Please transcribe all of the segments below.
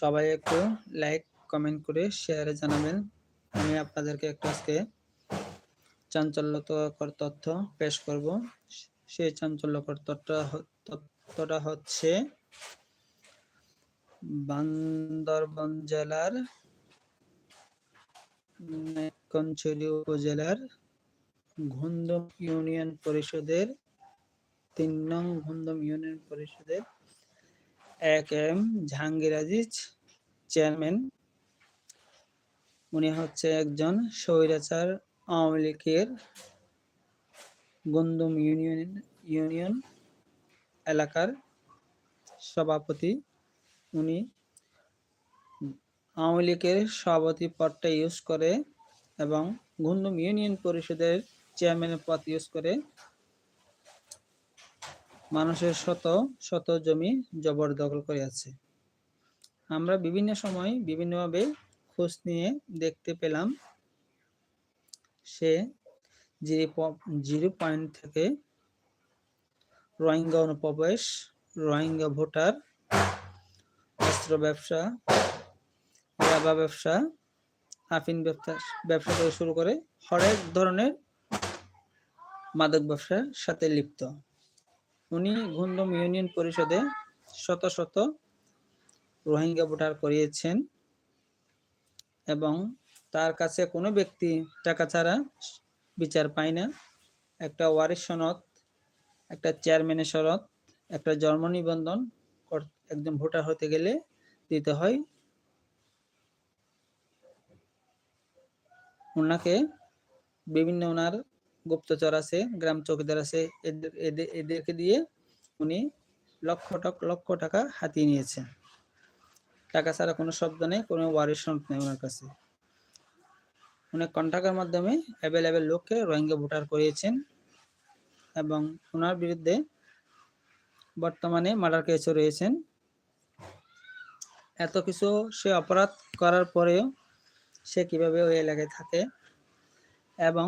সবাই একটু like comment করে শেয়ারে জানাবেন। আমি আপনাদেরকে একটু আজকে চাঞ্চল্যকর তথ্য পেশ করব। সেই চাঞ্চল্যকর তথ্যটা হচ্ছে বান্দরবন জেলার কঞ্চলি উপজেলার ঘুন্দম ইউনিয়ন পরিষদের, তিন নং ঘুন্দম ইউনিয়ন পরিষদের এক এম জাহাঙ্গীর আজিজ চেয়ারম্যান। উনি হচ্ছে একজন স্বৈরাচার আওয়ামী লীগের গুন্দুম ইউনিয়ন ইউনিয়ন এলাকার সভাপতি। উনি আওয়ামী লীগের সভাপতি পদটা ইউজ করে এবং গুন্দুম ইউনিয়ন পরিষদের চেয়ারম্যানের পদ ইউজ করে মানুষের শত শত জমি জবরদখল করে আছে। আমরা বিভিন্ন সময় বিভিন্নভাবে খোঁজ নিয়ে দেখতে পেলাম সে জিরো পয়েন্ট থেকে রোহিঙ্গা অনুপ্রবেশ, রোহিঙ্গা ভোটার, অস্ত্র ব্যবসা ইয়াবা ব্যবসা, আফিন ব্যবসা ব্যবসা থেকে শুরু করে হরেক ধরনের মাদক ব্যবসার সাথে লিপ্ত। উনি ঘুন্দম ইউনিয়ন পরিষদে শত শত রোহিঙ্গা ভোটার করিয়েছেন এবং তার কাছে কোনো ব্যক্তি টাকা ছাড়া বিচার পায় না। একটা ওয়ারিশ সনদ, একটা চেয়ারম্যানের সনদ, একটা জন্ম নিবন্ধন একজন ভোটার হতে গেলে দিতে হয়। ওনাকে বিভিন্ন ওনার গুপ্তচর আছে, গ্রাম চৌকিদার আছে, এদের এদেরকে দিয়ে উনি লক্ষ লক্ষ টাকা হাতিয়ে নিয়েছেন। টাকা ছাড়া কোনো শব্দ নেই, কোনো ওয়ারিশ সনদ নেই ওনার কাছে। উনি কন্ট্রাক্টের মাধ্যমে অ্যাভেলেবেল লোককে রোহিঙ্গা ভোটার করিয়েছেন এবং ওনার বিরুদ্ধে বর্তমানে মার্ডার কেসও রয়েছেন। এত কিছু সে অপরাধ করার পরেও সে কীভাবে ওই এলাকায় থাকে এবং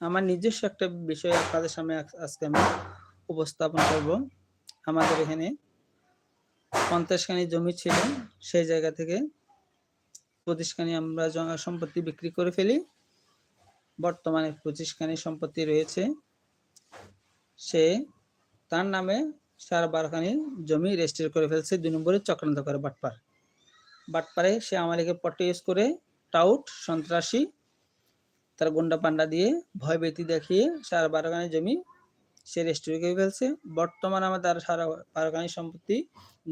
আমার নিজস্ব একটা বিষয় আপনাদের সামনে আজকে আমি উপস্থাপন করব। আমাদের এখানে পঞ্চাশখানি জমি ছিল, সেই জায়গা থেকে পঁচিশখানি আমরা সম্পত্তি বিক্রি করে ফেলি। বর্তমানে পঁচিশখানি সম্পত্তি রয়েছে। সে তার নামে সাড়ে বারোখানি জমি রেজিস্টার করে ফেলছে দুই নম্বরে চক্রান্ত করে বাটপার। বাটপারে সে আমাদেরকে পট্ট ইউজ করে টাউট, সন্ত্রাসী তার গুন্ডা পান্ডা দিয়ে ভয় ভীতি দেখিয়ে সারা বারোখানি জমি সে রেজিস্টার করে ফেলছে। বর্তমানে আমাদের সারা বারোখানি সম্পত্তি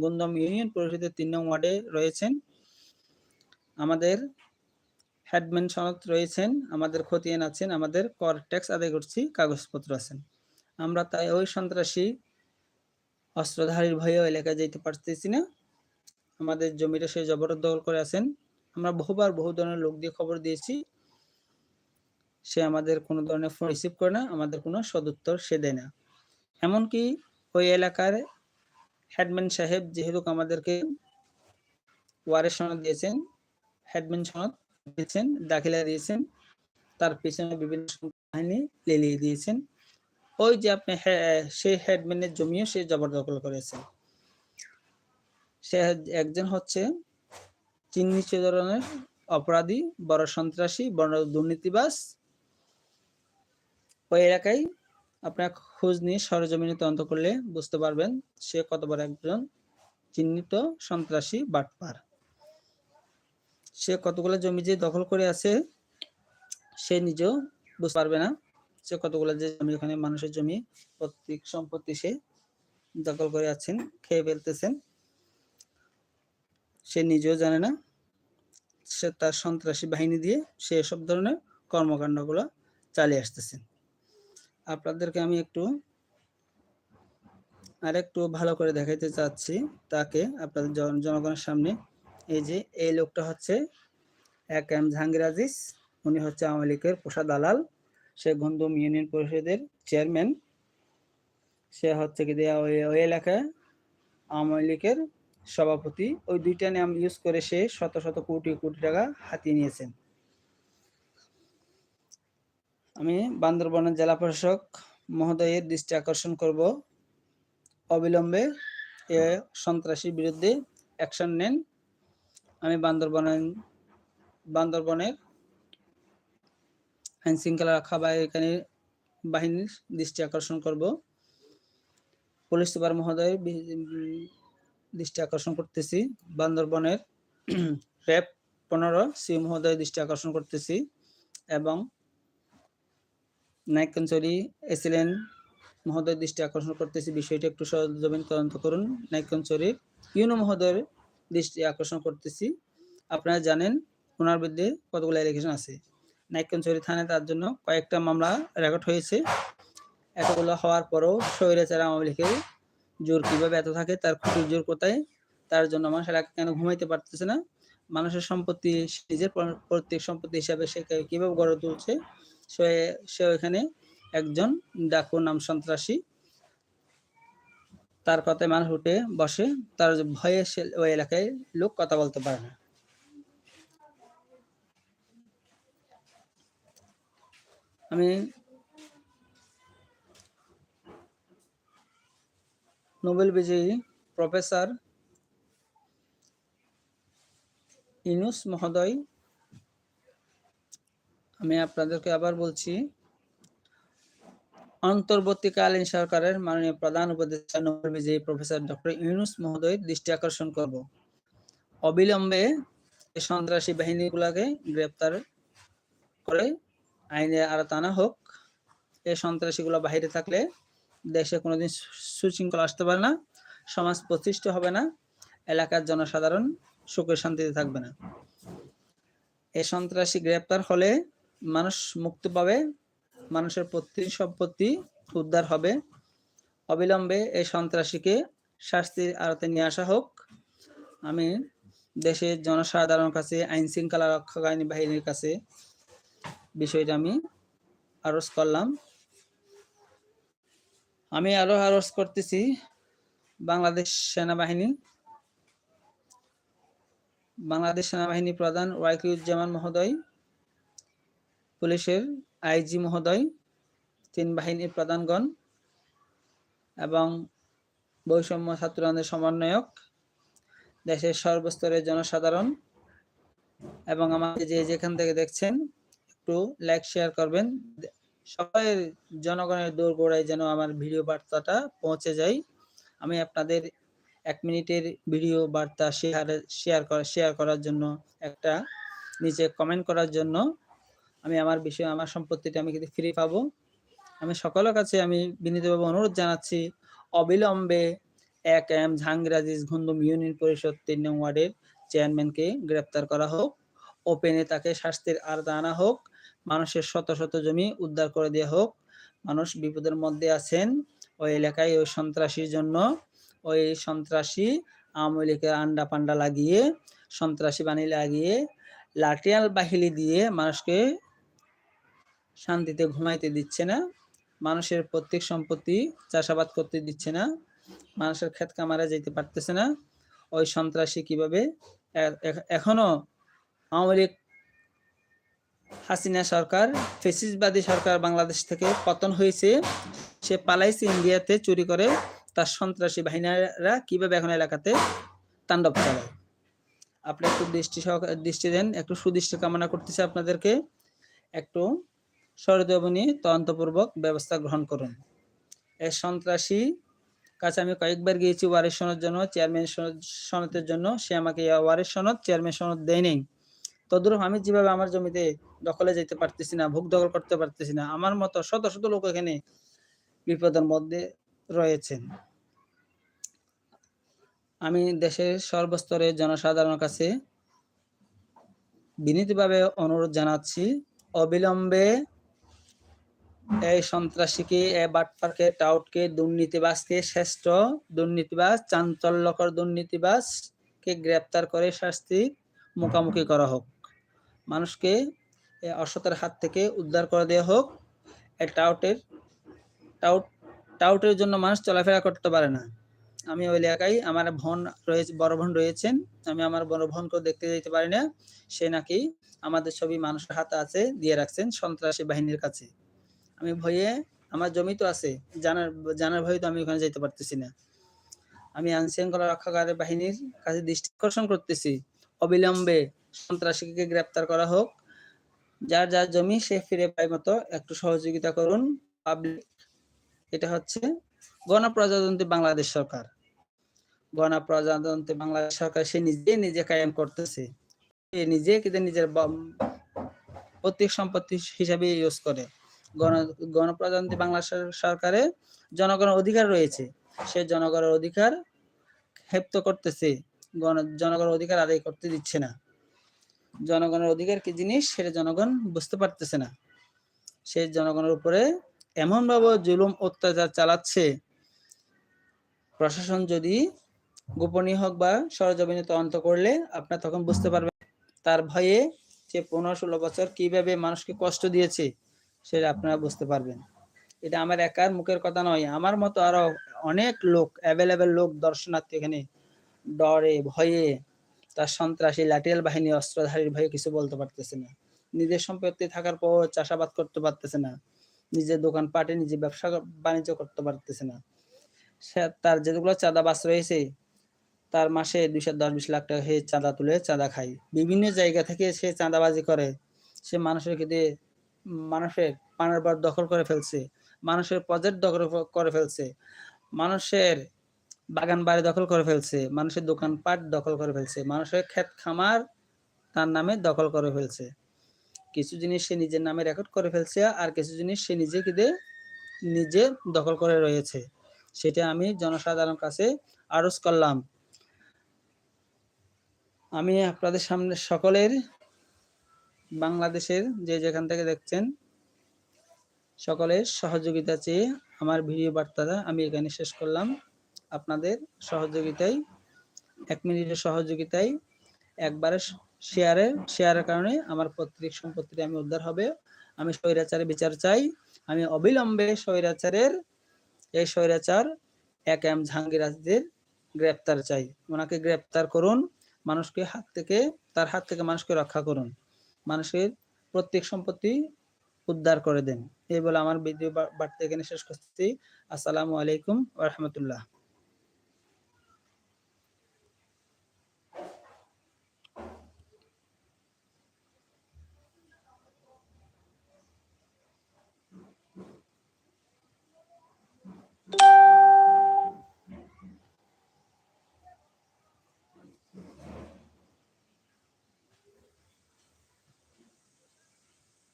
গুন্দম ইউনিয়ন পরিষদের তিন নং ওয়ার্ডে রয়েছেন। আমাদের হেডম্যান সনদ রয়েছেন, আমাদের খতিয়ান আছেন, আমাদের কর ট্যাক্স আদায় করছি, কাগজপত্র আছেন। আমরা তাই ওই সন্ত্রাসী অস্ত্রধারীর ভয়ে এলাকায় যেতে পারতেছি না। আমাদের জমিটা সে জবরদখল করে আছেন। আমরা বহুবার বহু ধরনের লোক দিয়ে খবর দিয়েছি। সে আমাদের কোনো ধরনের ফোন রিসিভ করে না, আমাদের কোনো সদুত্তর সে দেয় না। এমনকি ওই এলাকার হেডম্যান সাহেব যেহেতু আমাদেরকে ওয়ারের সনদ দিয়েছেন হেডম্যান সনদ দিয়েছেন, দাখিলা দিয়েছেন, তার পিছনে বিভিন্ন কাহিনী লেলিয়ে দিয়েছেন। ওই যে আপনি সেই হেডম্যানের জমিও সে জবরদখল করেছে। সে একজন হচ্ছে চিহ্নিত ধরনের অপরাধী, বড় সন্ত্রাসী, বড় দুর্নীতিবাস ওই এলাকায় আপনার খোঁজ নিয়ে সরজমিনে তদন্ত করলে বুঝতে পারবেন সে কত বড় একজন চিহ্নিত সন্ত্রাসী বাটপার। সে কতগুলো জমি যে দখল করে আছে, সে নিজেও বুঝতে পারবে না। সে কতগুলো যে জমি ওখানে মানুষের জমি প্রত্যেক সম্পত্তি সে দখল করে আছেন, খেয়ে ফেলতেছেন, সে নিজেও জানে না। সে তার সন্ত্রাসী বাহিনী দিয়ে সে সব ধরনের কর্মকাণ্ডগুলো চালিয়ে আসতেছেন। আপনাদেরকে আমি একটু আর একটু ভালো করে দেখাইতে চাচ্ছি তাকে আপনাদের জনগণের সামনে। এই যে, এই লোকটা হচ্ছে এক এম জাহাঙ্গীর উনি হচ্ছে আওয়ামী লীগের পোষা দালাল। সে গন্ধম ইউনিয়ন পরিষদের চেয়ারম্যান। সে হচ্ছে কি ওই এলাকায় আওয়ামী লীগের সভাপতি। ওই দুইটা নাম ইউজ করে সে শত শত কোটি কোটি টাকা হাতিয়ে নিয়েছেন। আমি বান্দরবনের জেলা প্রশাসক মহোদয়ের দৃষ্টি আকর্ষণ করব। অবিলম্বে এ সন্ত্রাসীর বিরুদ্ধে অ্যাকশন নেন। আমি বান্দরবনের বান্দরবনের আইন শৃঙ্খলা রক্ষা বা এখানে বাহিনীর দৃষ্টি আকর্ষণ করব। পুলিশ সুপার মহোদয় বি- উম, দৃষ্টি আকর্ষণ করতেছি। বান্দরবনের র্যাব পনেরো সি মহোদয় দৃষ্টি আকর্ষণ করতেছি এবং নাইকঞ্চরি এসিলেন মহোদয় দৃষ্টি আকর্ষণ করতেছি বিষয়টি, একটু সরজমিন তদন্ত করুন। নাইকঞ্চরির ইউনো মহোদয়ের দৃষ্টি আকর্ষণ করতেছি। আপনারা জানেন, ওনার বিরুদ্ধে কতগুলো অ্যালিগেশন আছে। নাইকঞ্চরি থানায় তার জন্য কয়েকটা মামলা রেকর্ড হয়েছে। এতগুলো হওয়ার পরেও স্বৈরাচার আওয়ামী লীগের জোর কীভাবে এত থাকে, তার খুঁটির জোর কোথায়, তার জন্য মানুষ এলাকা কেন ঘুমাইতে পারতেছে না? মানুষের সম্পত্তি, নিজের প্র- প্রত্যেক সম্পত্তি হিসাবে সে কীভাবে গড়ে তুলছে? সে সে এখানে একজন ডাকু নাম সন্ত্রাসী। তার কথায় মানুষ উঠে বসে, তার ভয়ে সে ওই এলাকায় লোক কথা বলতে পারে না। আমি নোবেল বিজয়ী প্রফেসর ইনুস মহোদয় আমি আপনাদেরকে আবার বলছি, অন্তর্বর্তীকালীন সরকারের মাননীয় প্রধান উপদেষ্টা নোবেল বিজয়ী প্রফেসর ডক্টর ইউনুস মহোদয়ের দৃষ্টি আকর্ষণ করব। অবিলম্বে সন্ত্রাসী বাহিনীগুলোকে গ্রেপ্তার করে আইনে আনা হোক। এই সন্ত্রাসীগুলো বাইরে থাকলে দেশে কোনোদিন সুশৃঙ্খলা আসতে পারে না, সমাজ প্রতিষ্ঠিত হবে না, এলাকার জনসাধারণ সুখে শান্তিতে থাকবে না। এই সন্ত্রাসী গ্রেপ্তার হলে মানুষ মুক্তি পাবে, মানুষের প্রতি সম্পত্তি উদ্ধার হবে। অবিলম্বে এই সন্ত্রাসীকে শাস্তির আড়াতে নিয়ে আসা হোক। আমি দেশের জনসাধারণের কাছে আইন শৃঙ্খলা রক্ষাকারী বাহিনীর কাছে বিষয়টা আমি আরজ করলাম। আমি আরও আরজ করতেছি বাংলাদেশ সেনাবাহিনী। বাংলাদেশ সেনাবাহিনী প্রধান ওয়াইকিউজ্জামান মহোদয় পুলিশের আইজি মহোদয়, তিন বাহিনীর প্রধানগণ এবং বৈষম্য ছাত্র সমন্বয়ক, দেশের সর্বস্তরের জনসাধারণ এবং আমাকে যে যেখান থেকে দেখছেন, একটু লাইক শেয়ার করবেন। সবাই জনগণের দৌড় গোড়ায় যেন আমার ভিডিও বার্তাটা পৌঁছে যায়। আমি আপনাদের এক মিনিটের ভিডিও বার্তা শেয়ার শেয়ার করা শেয়ার করার জন্য একটা, নিচে কমেন্ট করার জন্য আমি আমার বিষয়, আমার সম্পত্তিটা আমি কিন্তু ফ্রি পাবো। আমি সকলের কাছে আমি বিনীতভাবে অনুরোধ জানাচ্ছি, অবিলম্বে এক এম আজিজ ঘুন্দুম ইউনিয়ন পরিষদ তিন নং ওয়ার্ডের চেয়ারম্যানকে গ্রেপ্তার করা হোক, ওপেনে তাকে শাস্তির আওতা আনা হোক, মানুষের শত শত জমি উদ্ধার করে দেওয়া হোক, মানুষ বিপদের মধ্যে আছেন, ওই এলাকায় ওই সন্ত্রাসীর জন্য, ওই সন্ত্রাসী আওয়ামী লীগের আন্ডা পান্ডা লাগিয়ে, সন্ত্রাসী বাণী লাগিয়ে, লাঠিয়াল বাহিনী দিয়ে মানুষকে শান্তিতে ঘুমাইতে দিচ্ছে না, মানুষের প্রত্যেক সম্পত্তি চাষাবাদ করতে দিচ্ছে না, মানুষের ক্ষেত কামারে যেতে পারতেছে না। ওই সন্ত্রাসী কীভাবে? এখনও আওয়ামী লীগ, হাসিনা সরকার, ফেসিসবাদী সরকার বাংলাদেশ থেকে পতন হয়েছে, সে পালাইছে ইন্ডিয়াতে চুরি করে, তার সন্ত্রাসী বাহিনীরা কীভাবে এখন এলাকাতে তাণ্ডব চালায়? আপনি একটু দৃষ্টি সহকারে দৃষ্টি দেন, একটু সুদৃষ্টি কামনা করতেছি আপনাদেরকে। একটু সরজমিনী তদন্তপূর্বক ব্যবস্থা গ্রহণ করুন। এই সন্ত্রাসী কাছে আমি কয়েকবার গিয়েছি ওয়ারিশ সনদ জন্য, চেয়ারম্যান সনদ- সনদের জন্য। সে আমাকে এই ওয়ারিশ সনদ, চেয়ারম্যান সনদ দেয় নেই। তদ্রুপ আমি যেভাবে আমার জমিতে দখলে যেতে পারতেছি না, ভোগ দখল করতে পারতেছি না, আমার মতো শত শত লোক এখানে বিপদের মধ্যে রয়েছেন আমি দেশের সর্বস্তরের জনসাধারণের কাছে বিনীতভাবে অনুরোধ জানাচ্ছি, অবিলম্বে এই সন্ত্রাসীকে এ বাটপারকে, টাউটকে দুর্নীতিবাজকে, শ্রেষ্ঠ দুর্নীতিবাজ, চাঞ্চল্যকর দুর্নীতিবাজকে গ্রেপ্তার করে শাস্তি মুখামুখি করা হোক। মানুষকে এ অসতের হাত থেকে উদ্ধার করে দেওয়া হোক। এই টাউটের, টাউট, টাউটের জন্য মানুষ চলাফেরা করতে পারে না। আমি ওই এলাকায় আমার বোন রয়েছে, বড় বোন রয়েছেন। আমি আমার বড় বোনকেও দেখতে যেতে পারি না। সে নাকি আমাদের ছবি মানুষের হাতে আছে, দিয়ে রাখছেন সন্ত্রাসী বাহিনীর কাছে। আমি ভয়ে আমার জমি তো আছে, জানার জানার ভয়ে তো আমি ওখানে যেতে পারতেছি না। আমি আইন শৃঙ্খলা রক্ষাকারী বাহিনীর কাছে দৃষ্টি আকর্ষণ করতেছি। অবিলম্বে সন্ত্রাসীকে গ্রেপ্তার করা হোক। যার যার জমি সে ফিরে পায় মতো একটু সহযোগিতা করুন পাবলিক এটা হচ্ছে গণপ্রজাতন্ত্রী বাংলাদেশ সরকার। গণপ্রজাতন্ত্রী বাংলাদেশ সরকার সে নিজে নিজে কায়েম করতেছে। সে নিজে কিন্তু নিজের প্রত্যেক সম্পত্তি হিসাবে ইউজ করে। গণ, গণপ্রজাতন্ত্রী বাংলাদেশ সরকারে জনগণের অধিকার রয়েছে। সে জনগণের অধিকার হেপ্ত করতেছে। গণ, জনগণের অধিকার আদায় করতে দিচ্ছে না। জনগণের অধিকার কি জিনিস সেটা জনগণ বুঝতে পারতেছে না। সে জনগণের উপরে এমনভাবে জুলুম অত্যাচার চালাচ্ছে। প্রশাসন যদি গোপনীয় হোক বা সরজমিনে তদন্ত করলে আপনার তখন বুঝতে পারবেন তার ভয়ে যে পনেরো ষোলো বছর কীভাবে মানুষকে কষ্ট দিয়েছে। সেটা আপনারা বুঝতে পারবেন। এটা আমার একার মুখের কথা নয়, আমার মতো আরও অনেক লোক অ্যাভেলেবেল লোক, দর্শনার্থী এখানে ডরে, ভয়ে তার সন্ত্রাসী লাঠিয়াল বাহিনী, অস্ত্রধারীর ভয়ে কিছু বলতে পারতেছে না। নিজের সম্পত্তি থাকার পর চাষাবাদ করতে পারতেছে না। নিজের দোকান পাটে নিজে ব্যবসা বাণিজ্য করতে পারতেছে না। সে তার যেগুলো চাঁদা বাস রয়েছে, তার মাসে দুইশো দশ বিশ লাখ টাকা হয়ে চাঁদা তুলে চাঁদা খায়। বিভিন্ন জায়গা থেকে সে চাঁদাবাজি করে। সে মানুষের খেতে মানুষের পানের বার দখল করে ফেলছে, মানুষের প্রজেক্ট দখল করে ফেলছে, মানুষের বাগান বাড়ি দখল করে ফেলছে, মানুষের দোকানপাট দখল করে ফেলছে, মানুষের ক্ষেত খামার তার নামে দখল করে ফেলছে। কিছু জিনিস সে নিজের নামে রেকর্ড করে ফেলছে আর কিছু জিনিস সে নিজে কিদে নিজে দখল করে রয়েছে। সেটা আমি জনসাধারণ কাছে আরজ করলাম। আমি আপনাদের সামনে সকলের বাংলাদেশের যে যেখান থেকে দেখছেন সকলের সহযোগিতা চেয়ে আমার ভিডিও বার্তাটা আমি এখানে শেষ করলাম। আপনাদের সহযোগিতায়, এক মিনিটের সহযোগিতায় একবারে শেয়ারের শেয়ারের কারণে আমার পত্রিক সম্পত্তিটা আমি উদ্ধার হবে। আমি স্বৈরাচারের বিচার চাই। আমি অবিলম্বে স্বৈরাচারের, এই স্বৈরাচার এক এম জাহাঙ্গীর আজদের গ্রেপ্তার চাই। ওনাকে গ্রেপ্তার করুন, মানুষকে হাত থেকে, তার হাত থেকে মানুষকে রক্ষা করুন। মানুষের প্রত্যেক সম্পত্তি উদ্ধার করে দেন। এই বলে আমার ভিডিও বার্তা এখানে শেষ করছি। আসসালামু আলাইকুম রহমতুল্লাহ।